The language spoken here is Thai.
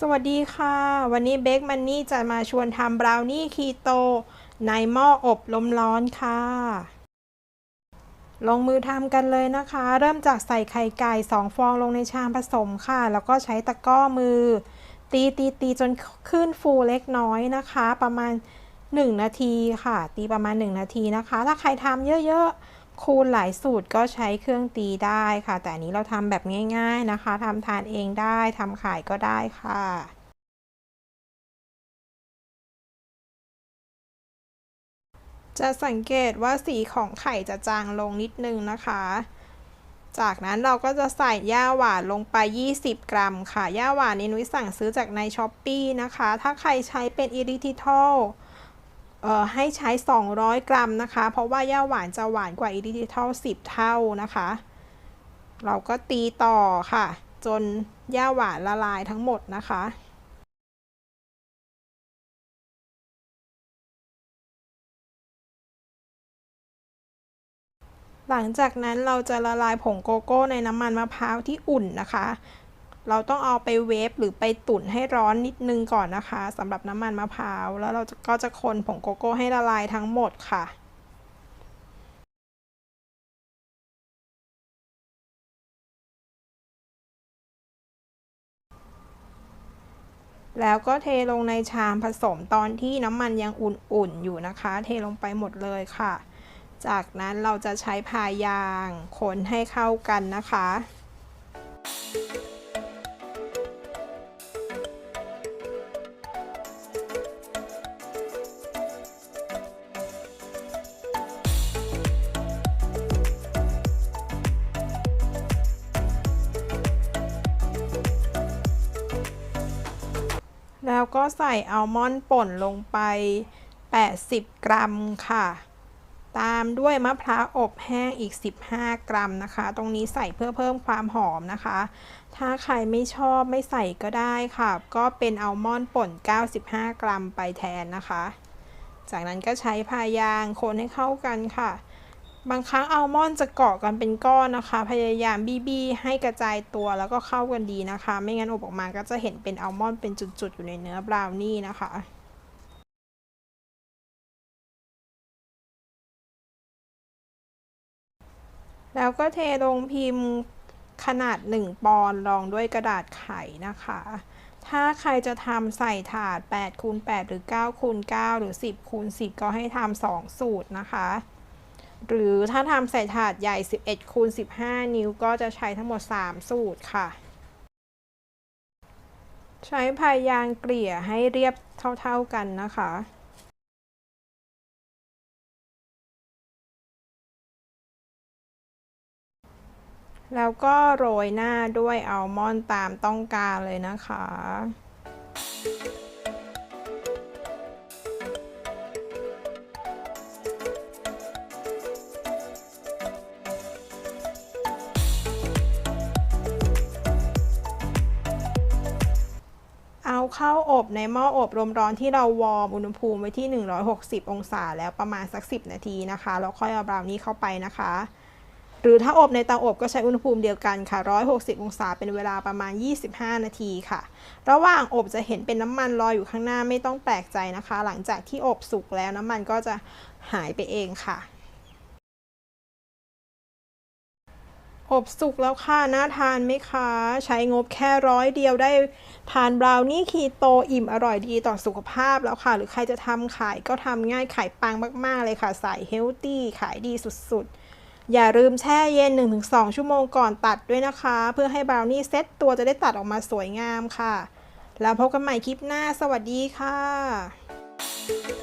สวัสดีค่ะ วันนี้เบคมันนี่จะมาชวนทำบราวนี่คีโต ในหม้ออบลมร้อนค่ะ ลงมือทำกันเลยนะคะ เริ่มจากใส่ไข่ไก่2ฟองลงในชามผสมค่ะ แล้วก็ใช้ตะก้อมือ ตีตีตีจนขึ้นฟูเล็กน้อยนะคะ ประมาณ 1 นาทีค่ะ ตีประมาณ 1 นาทีนะคะ ถ้าใครทำเยอะๆ คูณหลายสูตรก็ใช้เครื่องตีได้ค่ะ แต่อันนี้เราทำแบบง่าย ๆนะคะทำทานเองได้ทำขายก็ได้ค่ะ จะสังเกตว่าสีของไข่จะจางลงนิดนึงนะคะ จากนั้นเราก็จะใส่ย่าหวานลงไป 20 กรัมค่ะย่าหวานนี้นุ้ยสั่งซื้อจากในช้อปปีนะคะ ถ้าใครใช้เป็นอิริทิทอล ให้ใช้ 200 กรัมนะคะ เพราะว่าย่าหวานจะหวานกว่าอิริทิทอล10 เท่านะคะ เราก็ตีต่อค่ะ จนย่าหวานละลายทั้งหมดนะคะหลังจากนั้นเราจะละลายผงโกโก้ในน้ำมันมะพร้าวที่อุ่นนะคะ เราต้องเอาไปเวฟหรือไปตุ๋นให้ร้อนนิดนึงก่อนนะคะสำหรับน้ำมันมะพร้าว แล้วเราก็จะคนผงโกโก้ให้ละลายทั้งหมดค่ะแล้วก็เทลงในชามผสมตอนที่น้ำมันยังอุ่นๆอยู่นะคะ เทลงไปหมดเลยค่ะ จากนั้นเราจะใช้พายางคนให้เข้ากันนะคะ แล้วก็ใส่อัลมอนด์ป่นลงไป 80 กรัมค่ะ ตามด้วยมะพร้าวอบแห้งอีก 15 กรัมนะคะ ตรงนี้ใส่เพื่อเพิ่มความหอมนะคะ ถ้าใครไม่ชอบไม่ใส่ก็ได้ค่ะ ก็เป็นอัลมอนด์ป่น 95 กรัมไปแทนนะคะ จากนั้นก็ใช้พายางคนให้เข้ากันค่ะ บางครั้งอัลมอนด์จะเกาะกันเป็นก้อนนะคะ พยายามบี้ๆให้กระจายตัวแล้วก็เข้ากันดีนะคะ ไม่งั้นอบออกมาก็จะเห็นเป็นอัลมอนด์เป็นจุดๆ อยู่ในเนื้อบราวนี่นะคะแล้วก็เทลงพิมพ์ขนาด 1 ปอนด์รองด้วยกระดาษไขนะคะ ถ้าใครจะทำใส่ถาด8คูณ8หรือ9คูณ9หรือ 10คูณ10 ก็ให้ทำ2สูตรนะคะ หรือถ้าทำใส่ถาดใหญ่ 11คูณ15 นิ้วก็จะใช้ทั้งหมด 3 สูตรค่ะ ใช้พายางเกลี่ยให้เรียบเท่าๆกันนะคะแล้วก็โรยหน้าด้วยอัลมอนด์ตามต้องการเลยนะคะ ข้าอบในหม้ออบลมร้อนที่เราวอร์มอุณหภูมิไว้ที่ 160 องศา แล้วประมาณสัก 10 นาทีนะคะแล้วค่อยเอาบราวนี่เข้าไปนะคะ หรือถ้าอบในเตาอบก็ใช้อุณหภูมิเดียวกันค่ะ 160 องศาเป็นเวลาประมาณ 25 นาทีค่ะ ระหว่างอบจะเห็นเป็นน้ำมันลอยอยู่ข้างหน้าไม่ต้องแปลกใจนะคะ หลังจากที่อบสุกแล้วน้ำมันก็จะหายไปเองค่ะ อบสุกแล้วค่ะ น่าทานไหมคะ ใช้งบแค่ร้อยเดียวได้ทานบราวนี่คีโตอิ่มอร่อยดีต่อสุขภาพแล้วค่ะ หรือใครจะทำขายก็ทำง่ายขายปังมาก ๆ เลยค่ะใส่เฮลตี้ขายดีสุด ๆ อย่าลืมแช่เย็น 1-2 ชั่วโมงก่อนตัดด้วยนะคะ เพื่อให้บราวนี่เซ็ตตัวจะได้ตัดออกมาสวยงามค่ะ แล้วพบกันใหม่คลิปหน้า สวัสดีค่ะ